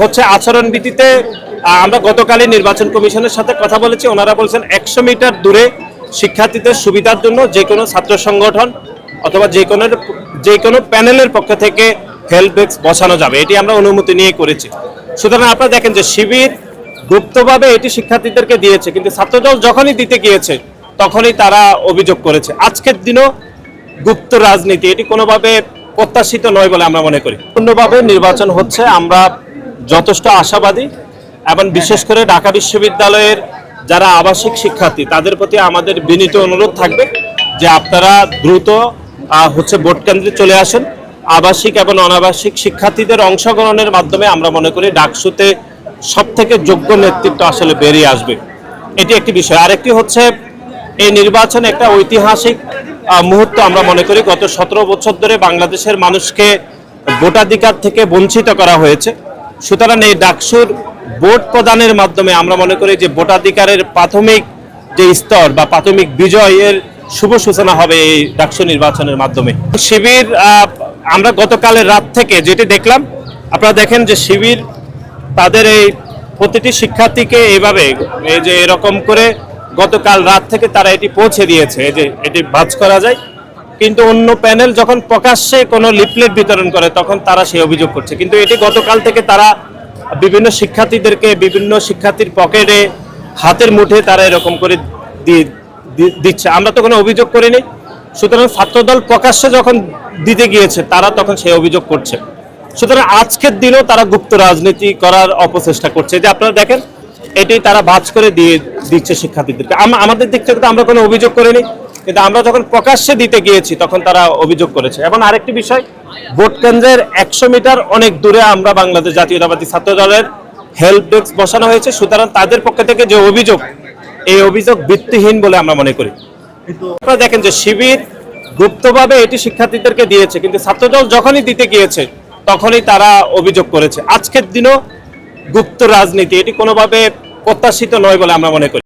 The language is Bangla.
হচ্ছে আচরণবিধিতে আহ, আমরা গতকালই নির্বাচন কমিশনের সাথে কথা বলেছি। ওনারা বলছেন একশো মিটার দূরে শিক্ষার্থীদের সুবিধার জন্য যে কোনো ছাত্র সংগঠন অথবা যে কোনো যে কোনো প্যানেলের পক্ষ থেকে হেল্প ডেস্ক বসানো যাবে। এটি আমরা অনুমতি নিয়ে করেছি। সুতরাং আপনারা দেখেন যে শিবির গুপ্তভাবে এটি শিক্ষার্থীদেরকে দিয়েছে কিন্তু ছাত্রদল যখনই দিতে গিয়েছে তখনই তারা অভিযোগ করেছে। আজকের দিনও গুপ্ত রাজনীতি এটি কোনোভাবে প্রত্যাশিত নয় বলে আমরা মনে করি। পূর্ণভাবে নির্বাচন হচ্ছে আমরা যথেষ্ট আশাবাদী এবং বিশেষ করে ঢাকা বিশ্ববিদ্যালয়ের যারা আবাসিক শিক্ষার্থী, তাদের প্রতি আমাদের বিনীত অনুরোধ থাকবে যে আপনারা দ্রুত হচ্ছে ভোট কেন্দ্রে চলে আসেন। আবাসিক এবং অনাবাসিক শিক্ষার্থীদের অংশগ্রহণের মাধ্যমে আমরা মনে করি ডাকসুতে সব থেকে যোগ্য নেতৃত্ব আসলে বেরিয়ে আসবে। এটি একটি বিষয়। আরেকটি হচ্ছে, এই নির্বাচন একটা ঐতিহাসিক মুহূর্ত আমরা মনে করি। গত সতেরো বছর ধরে বাংলাদেশের মানুষকে ভোটাধিকার থেকে বঞ্চিত করা হয়েছে। সুতরাং এই ডাকসুর ভোট প্রদানের মাধ্যমে আমরা মনে করি যে ভোটাধিকারের প্রাথমিক যে স্তর বা প্রাথমিক বিজয়ের শুভ সূচনা হবে এই ডাকসু নির্বাচনের মাধ্যমে। শিবির আমরা গতকালের রাত থেকে যেটি দেখলাম, আপনারা দেখেন যে শিবির তাদের এই প্রতিটি শিক্ষার্থীকে এইভাবে এই যে এরকম করে গতকাল রাত থেকে তারা এটি পৌঁছে দিয়েছে যে এটি ভাঁজ করা যায়। কিন্তু অন্য প্যানেল যখন প্রকাশ্যে কোনো লিফলেট বিতরণ করে, তখন তারা সেই অভিযোগ করছে। কিন্তু এটি গতকাল থেকে তারা বিভিন্ন শিক্ষার্থীদেরকে বিভিন্ন শিক্ষার্থীর পকেটে, হাতের মুঠে তারা এরকম করে দিচ্ছে। আমরা তো কোনো অভিযোগ করিনি। সুতরাং ছাত্রদল প্রকাশ্যে যখন দিতে গিয়েছে, তারা তখন সেই অভিযোগ করছে। সুতরাং আজকের দিনেও তারা গুপ্ত রাজনীতি করার অপচেষ্টা করছে। যে আপনারা দেখেন, এটি তারা ভাঁজ করে দিয়ে দিচ্ছে শিক্ষার্থীদেরকে। আম- আমাদের দিক থেকে তো আমরা কোনো অভিযোগ করিনি। কিন্তু আমরা যখন প্রকাশ্যে দিতে গিয়েছি, তখন তারা অভিযোগ করেছে। এবং আরেকটি বিষয়, ভোট কেন্দ্রের একশো মিটার অনেক দূরে আমরা বাংলাদেশ জাতীয়তাবাদী ছাত্র দলের হেল্প ডেস্ক বসানো হয়েছে। সুতরাং তাদের পক্ষ থেকে যে অভিযোগ, এই অভিযোগ ভিত্তিহীন বলে আমরা মনে করি। আপনারা দেখেন যে শিবির গুপ্তভাবে এটি শিক্ষার্থীদেরকে দিয়েছে, কিন্তু ছাত্রদল যখনই দিতে গিয়েছে, তখনই তারা অভিযোগ করেছে। আজকের দিনও গুপ্ত রাজনীতি, এটি কোনোভাবে প্রত্যাশিত নয় বলে আমরা মনে করি।